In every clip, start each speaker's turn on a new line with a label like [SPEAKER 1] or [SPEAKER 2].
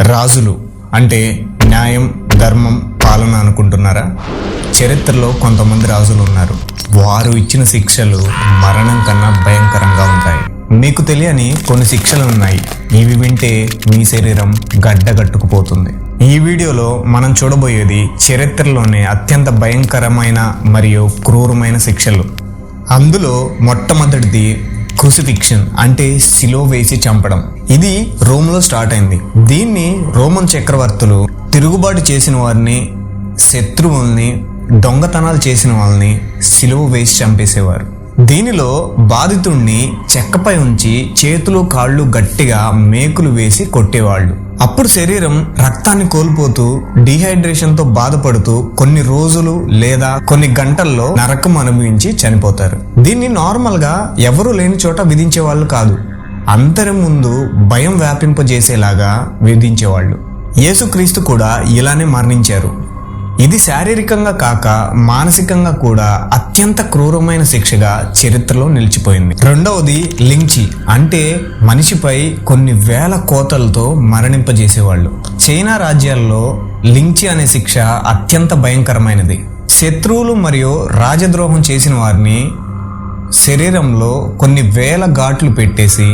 [SPEAKER 1] రాజులు అంటే న్యాయం ధర్మం పాలన అనుకుంటున్నారా? చరిత్రలో కొంతమంది రాజులు ఉన్నారు. వారు ఇచ్చిన శిక్షలు మరణం కన్నా భయంకరంగా ఉంటాయి. మీకు తెలియని కొన్ని శిక్షలు ఉన్నాయి. ఇవి వింటే మీ శరీరం గడ్డగట్టుకుపోతుంది. ఈ వీడియోలో మనం చూడబోయేది చరిత్రలోనే అత్యంత భయంకరమైన మరియు క్రూరమైన శిక్షలు. అందులో మొట్టమొదటిది క్రూసిఫిక్షన్ అంటే సిలో వేసి చంపడం. ఇది రోమ్లో స్టార్ట్ అయింది. దీన్ని రోమన్ చక్రవర్తులు తిరుగుబాటు చేసిన వారిని శత్రువుల్ని దొంగతనాలు చేసిన వాళ్ళని సిలువ వేసి చంపేసేవారు. దీనిలో బాధితుణ్ణి చెక్కపై ఉంచి చేతులు కాళ్ళు గట్టిగా మేకులు వేసి కొట్టేవాళ్ళు. అప్పుడు శరీరం రక్తాన్ని కోల్పోతూ డిహైడ్రేషన్తో బాధపడుతూ కొన్ని రోజులు లేదా కొన్ని గంటల్లో నరకం అనుభవించి చనిపోతారు. దీన్ని నార్మల్గా ఎవరు లేని చోట విధించే వాళ్ళు కాదు. అందరి ముందు భయం వ్యాపింపజేసేలాగా విధించేవాళ్ళు. యేసుక్రీస్తు కూడా ఇలానే మరణించారు. ఇది శారీరకంగా కాక మానసికంగా కూడా అత్యంత క్రూరమైన శిక్షగా చరిత్రలో నిలిచిపోయింది. రెండవది లించి అంటే మనిషిపై కొన్ని వేల కోతలతో మరణింపజేసేవాళ్ళు. చైనా రాజ్యాల్లో లించి అనే శిక్ష అత్యంత భయంకరమైనది. శత్రువులు మరియు రాజద్రోహం చేసిన వారిని శరీరంలో కొన్ని వేల ఘాట్లు పెట్టేసి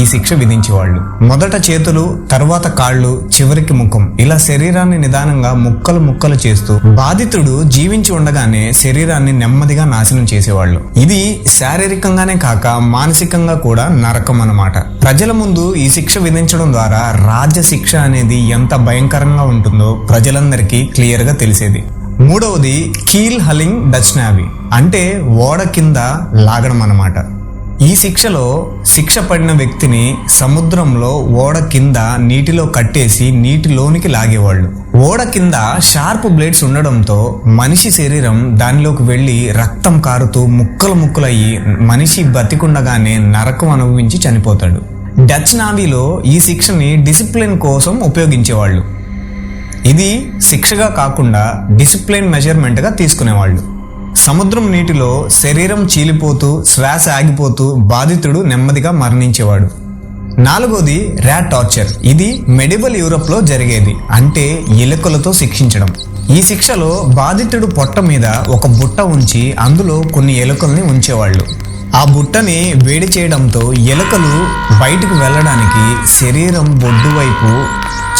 [SPEAKER 1] ఈ శిక్ష విధించేవాళ్ళు. మొదట చేతులు తర్వాత కాళ్ళు చివరికి ముఖం. ఇలా శరీరాన్ని నిదానంగా ముక్కలు ముక్కలు చేస్తూ బాధితుడు జీవించి ఉండగానే శరీరాన్ని నెమ్మదిగా నాశనం చేసేవాళ్ళు. ఇది శారీరకంగానే కాక మానసికంగా కూడా నరకం అన్నమాట. ప్రజల ముందు ఈ శిక్ష విధించడం ద్వారా రాజ్య శిక్ష అనేది ఎంత భయంకరంగా ఉంటుందో ప్రజలందరికీ క్లియర్గా తెలిసేది. మూడవది కీల్ హలింగ్ డచ్ నావీ. అంటే ఓడ కింద లాగడం అన్నమాట. ఈ శిక్షలో శిక్ష పడిన వ్యక్తిని సముద్రంలో ఓడ కింద నీటిలో కట్టేసి నీటిలోనికి లాగేవాళ్ళు. ఓడ కింద షార్ప్ బ్లేడ్స్ ఉండడంతో మనిషి శరీరం దానిలోకి వెళ్ళి రక్తం కారుతూ ముక్కలు ముక్కలయ్యి మనిషి బతికుండగానే నరకం అనుభవించి చనిపోతాడు. డచ్ నావీలో ఈ శిక్షని డిసిప్లిన్ కోసం ఉపయోగించేవాళ్ళు. ఇది శిక్షగా కాకుండా డిసిప్లిన్ మెజర్మెంట్గా తీసుకునేవాళ్ళు. సముద్రం నీటిలో శరీరం చీలిపోతూ శ్వాస ఆగిపోతూ బాధితుడు నెమ్మదిగా మరణించేవాడు. నాలుగోది ర్యాట్ టార్చర్. ఇది మెడివల్ యూరోప్లో జరిగేది. అంటే ఎలుకలతో శిక్షించడం. ఈ శిక్షలో బాధితుడు పొట్ట మీద ఒక బుట్ట ఉంచి అందులో కొన్ని ఎలుకల్ని ఉంచేవాళ్ళు. ఆ బుట్టని వేడి చేయడంతో ఎలుకలు బయటకు వెళ్ళడానికి శరీరం బొడ్డు వైపు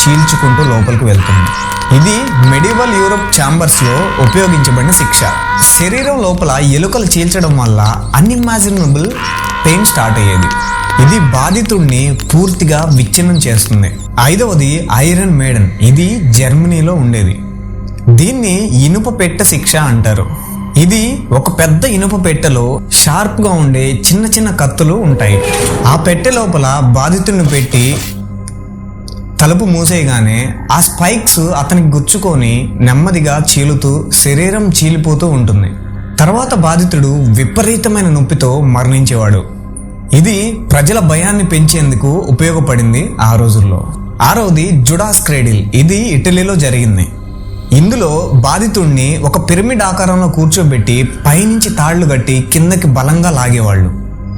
[SPEAKER 1] చీల్చుకుంటూ లోపలికి వెళ్తుంది. ఇది మెడివల్ యూరోప్ ఛాంబర్స్లో ఉపయోగించబడిన శిక్ష. శరీరం లోపల ఎలుకలు చీల్చడం వల్ల అన్ఇమాజినబుల్ పెయిన్ స్టార్ట్ అయ్యేది. ఇది బాధితుడిని పూర్తిగా విచ్ఛిన్నం చేస్తుంది. ఐదవది ఐరన్ మేడన్. ఇది జర్మనీలో ఉండేది. దీన్ని ఇనుప పెట్ట శిక్ష అంటారు. ఇది ఒక పెద్ద ఇనుప పెట్టెలో షార్ప్గా ఉండే చిన్న చిన్న కత్తులు ఉంటాయి. ఆ పెట్టె లోపల బాధితుడిని పెట్టి తలుపు మూసేయగానే ఆ స్పైక్స్ అతనికి గుచ్చుకొని నెమ్మదిగా చీలుతూ శరీరం చీలిపోతూ ఉంటుంది. తర్వాత బాధితుడు విపరీతమైన నొప్పితో మరణించేవాడు. ఇది ప్రజల భయాన్ని పెంచేందుకు ఉపయోగపడింది ఆ రోజుల్లో. ఆరవది జుడాస్ క్రేడిల్. ఇది ఇటలీలో జరిగింది. ఇందులో బాధితుడిని ఒక పిరమిడ్ ఆకారంలో కూర్చోబెట్టి పైనుంచి తాళ్ళు కట్టి కిందకి బలంగా లాగేవాళ్ళు.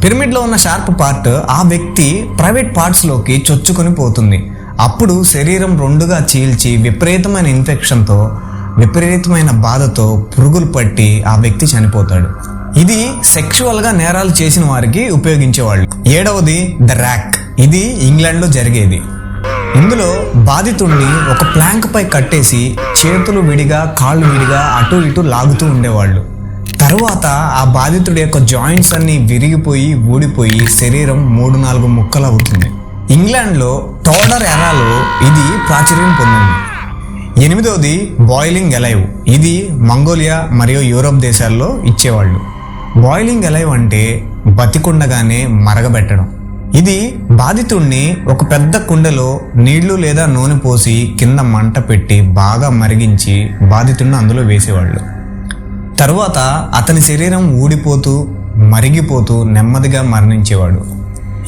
[SPEAKER 1] పిరమిడ్లో ఉన్న షార్ప్ పార్ట్ ఆ వ్యక్తి ప్రైవేట్ పార్ట్స్లోకి చొచ్చుకొని పోతుంది. అప్పుడు శరీరం రెండుగా చీల్చి విపరీతమైన ఇన్ఫెక్షన్తో విపరీతమైన బాధతో పురుగులు పట్టి ఆ వ్యక్తి చనిపోతాడు. ఇది సెక్షువల్గా నేరాలు చేసిన వారికి ఉపయోగించేవాళ్ళు. ఏడవది ద ర్యాక్. ఇది ఇంగ్లాండ్లో జరిగేది. ఇందులో బాధితుడిని ఒక ప్లాంక్ పై కట్టేసి చేతులు విడిగా కాళ్ళు విడిగా అటు ఇటు లాగుతూ ఉండేవాళ్ళు. తరువాత ఆ బాధితుడి యొక్క జాయింట్స్ అన్నీ విరిగిపోయి ఊడిపోయి శరీరం మూడు నాలుగు ముక్కలు అవుతుంది. ఇంగ్లాండ్లో టోడర్ ఎరాలో ఇది ప్రాచుర్యం పొందింది. ఎనిమిదవది బాయిలింగ్ ఎలైవ్. ఇది మంగోలియా మరియు యూరోప్ దేశాల్లో ఇచ్చేవాళ్ళు. బాయిలింగ్ ఎలైవ్ అంటే బతికుండగానే మరగబెట్టడం. ఇది బాధితుణ్ణి ఒక పెద్ద కుండలో నీళ్ళు లేదా నూనె పోసి కింద మంట పెట్టి బాగా మరిగించి బాధితుడిని అందులో వేసేవాళ్ళు. తరువాత అతని శరీరం ఊడిపోతూ మరిగిపోతూ నెమ్మదిగా మరణించేవాడు.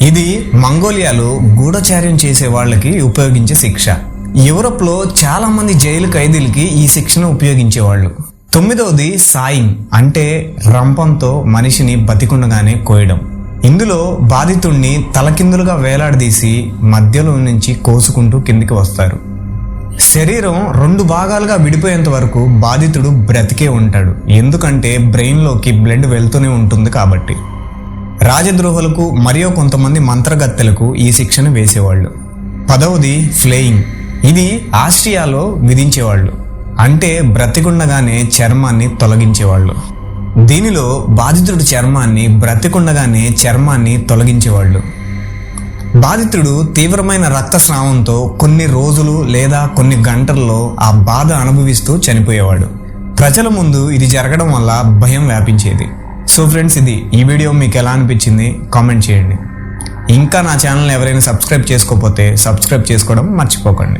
[SPEAKER 1] ఇది మంగోలియాలో గూఢచార్యం చేసే వాళ్ళకి ఉపయోగించే శిక్ష. యూరోప్లో చాలామంది జైలు ఖైదీలకి ఈ శిక్షను ఉపయోగించేవాళ్ళు. తొమ్మిదవది సాయింగ్ అంటే రంపంతో మనిషిని బతికుండగానే కోయడం. ఇందులో బాధితుణ్ణి తలకిందులుగా వేలాడదీసి మధ్యలో నుంచి కోసుకుంటూ కిందికి వస్తారు. శరీరం రెండు భాగాలుగా విడిపోయేంత వరకు బాధితుడు బ్రతికే ఉంటాడు. ఎందుకంటే బ్రెయిన్లోకి బ్లడ్ వెళ్తూనే ఉంటుంది కాబట్టి. రాజద్రోహులకు మరియు కొంతమంది మంత్రగత్తెలకు ఈ శిక్షను వేసేవాళ్ళు. పదవది ఫ్లేయింగ్. ఇది ఆస్ట్రియాలో విధించేవాళ్ళు. అంటే బ్రతికుండగానే చర్మాన్ని తొలగించేవాళ్ళు. దీనిలో బాధితుడు చర్మాన్ని బ్రతికుండగానే చర్మాన్ని తొలగించేవాళ్ళు. బాధితుడు తీవ్రమైన రక్తస్రావంతో కొన్ని రోజులు లేదా కొన్ని గంటల్లో ఆ బాధ అనుభవిస్తూ చనిపోయేవాడు. ప్రజల ముందు ఇది జరగడం వల్ల భయం వ్యాపించేది. సో ఫ్రెండ్స్ ఇది ఈ వీడియో మీకు ఎలా అనిపించింది? కామెంట్ చేయండి. ఇంకా నా ఛానల్ ఎవరైనా సబ్స్క్రైబ్ చేసుకోకపోతే సబ్స్క్రైబ్ చేసుకోవడం మర్చిపోకండి.